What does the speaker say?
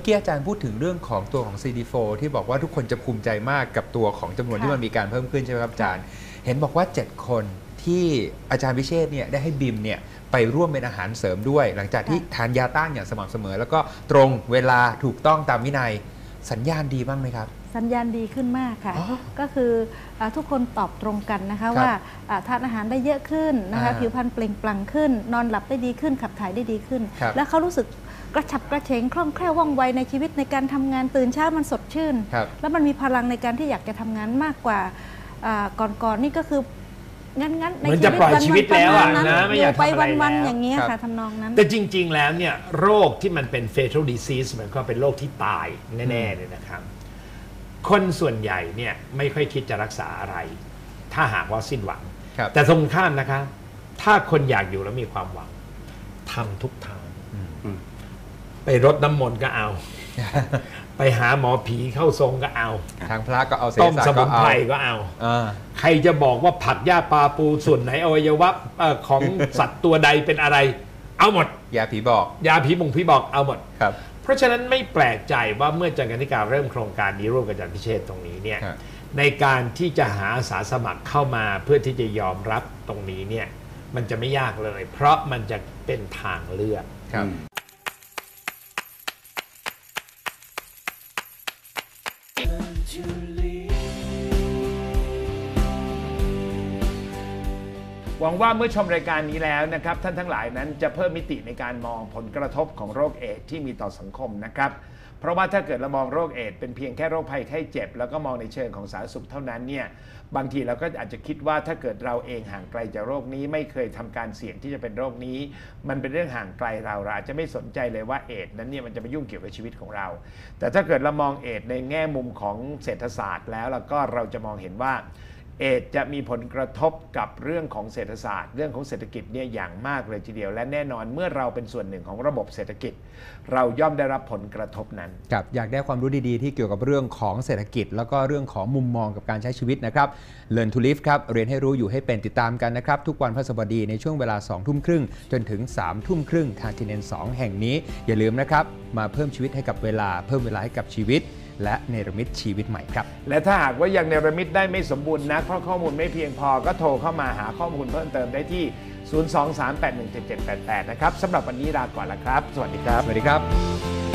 มื่อกี้อาจารย์พูดถึงเรื่องของตัวของ CD4 ที่บอกว่าทุกคนจะภูมิใจมากกับตัวของจำนวนค่ะที่มันมีการเพิ่มขึ้นใช่ไหมครับอาจารย์ เห็นบอกว่า 7 คนที่อาจารย์พิเชษเนี่ยได้ให้บิมเนี่ยไปร่วมเป็นอาหารเสริมด้วย หลังจากที่ทานยาต้านอย่างสม่ำเสมอ แล้วก็ตรงเวลาถูกต้องตามวินัยสัญญาณดีบ้างไหมครับ สัญญาณดีขึ้นมากค่ะอ๋อก็คืออาทุกคนตอบตรงกันนะคะครับว่าอ่าทานอาหารได้เยอะขึ้นนะคะอ่าผิวพรรณเปล่งปลั่งขึ้น นอนหลับได้ดีขึ้นขับถ่ายได้ดีขึ้นครับแล้วเขารู้สึก กระฉับกระเฉงคล่องแคล่วว่องไวในชีวิตในการทำงานตื่นเช้ามันสดชื่นครับแล้วมันมีพลังในการที่อยากจะทำงานมากกว่าอ่าก่อนๆนี่ก็คืองั้นงั้นๆในเหมือนจะปล่อยชีวิตแล้วอะประมาณนะไม่อยากไปทำอะไรวันแล้วๆอย่างเงี้ยครัค่ะบทำนองนั้น แต่จริง ๆ แล้วเนี่ยโรคที่มันเป็น fatal disease มันก็เป็นโรคที่ตายแน่ๆเลยนะครับ คนส่วนใหญ่เนี่ยไม่ค่อยคิดจะรักษาอะไร ถ้าหากว่าสิ้นหวังครับแต่ตรงข้ามนะคะ ถ้าคนอยากอยู่แล้วมีความหวังทำทุกทางอืม ไปรดน้ำมนต์ก็เอา ไปหาหมอผีเข้าทรงก็เอา ทางพระก็เอาเสต้มศาสตสร์มุก็นเอาไพรก็เอา อ่า ใครจะบอกว่าผักหญ้าปลาปูส่วนไหนอวัยวะเอ่อของ สัตว์ตัวใดเป็นอะไร เอาหมด ยาผีบอกยาผีบงผีบอกเอาหมด ครับ เพราะฉะนั้นไม่แปลกใจว่าเมื่อจันการธิการเริ่มโครงการนี้ร่วมกับอาจารย์พิเชษตรงนี้เนี่ยครับ ในการที่จะหาอาสาสมัครเข้ามาเพื่อที่จะยอมรับตรงนี้เนี่ยมันจะไม่ยากเลย เพราะมันจะเป็นทางเลือก ครับ หวังว่าเมื่อชมรายการนี้แล้วนะครับ ท่านทั้งหลายนั้นจะเพิ่มมิติในการมองผลกระทบของโรคเอดส์ที่มีต่อสังคมนะครับ เพราะว่าถ้าเกิดเรามองโรคเอดส์เป็นเพียงแค่โรคภัยไข้เจ็บ แล้วก็มองในเชิงของสาธารณสุขเท่านั้นเนี่ยบางทีเราก็อาจจะคิดว่าถ้าเกิดเราเองห่างไกลจากโรคนี้ ไม่เคยทำการเสี่ยงที่จะเป็นโรคนี้ มันเป็นเรื่องห่างไกลเราเราอาจจะไม่สนใจเลยว่าเอดส์นั้นเนี่ยมันจะมายุ่งเกี่ยวกับชีวิตของเรา แต่ถ้าเกิดเรามองเอดส์ในแง่มุมของเศรษฐศาสตร์แล้วแล้วก็เราจะมองเห็นว่า เอดจะมีผลกระทบกับเรื่องของเศรษฐศาสตร์ เรื่องของเศรษฐกิจเนี่ยอย่างมากเลยทีเดียว และแน่นอนเมื่อเราเป็นส่วนหนึ่งของระบบเศรษฐกิจ เราย่อมได้รับผลกระทบนั้นครับอยากได้ความรู้ดีๆ ที่เกี่ยวกับเรื่องของเศรษฐกิจ แล้วก็เรื่องของมุมมองกับการใช้ชีวิตนะครับ Learn to Live ครับเรียนให้รู้อยู่ให้เป็นติดตามกันนะครับ ทุกวันพฤหัสบดีในช่วงเวลา2ทุ่มครึ่งจนถึง3ทุ่มครึ่งทางทีเนน2แห่งนี้ อย่าลืมนะครับมาเพิ่มชีวิตให้กับเวลาเพิ่มเวลาให้กับชีวิต และเนรมิตชีวิตใหม่ครับ และถ้าหากว่ายังเนรมิตได้ไม่สมบูรณ์นักเพราะข้อมูลไม่เพียงพอก็โทรเข้ามาหาข้อมูลเพิ่มเติมได้ที่ 023817788 นะครับสำหรับวันนี้ลาก่อนละครับ สวัสดีครับ สวัสดีครับ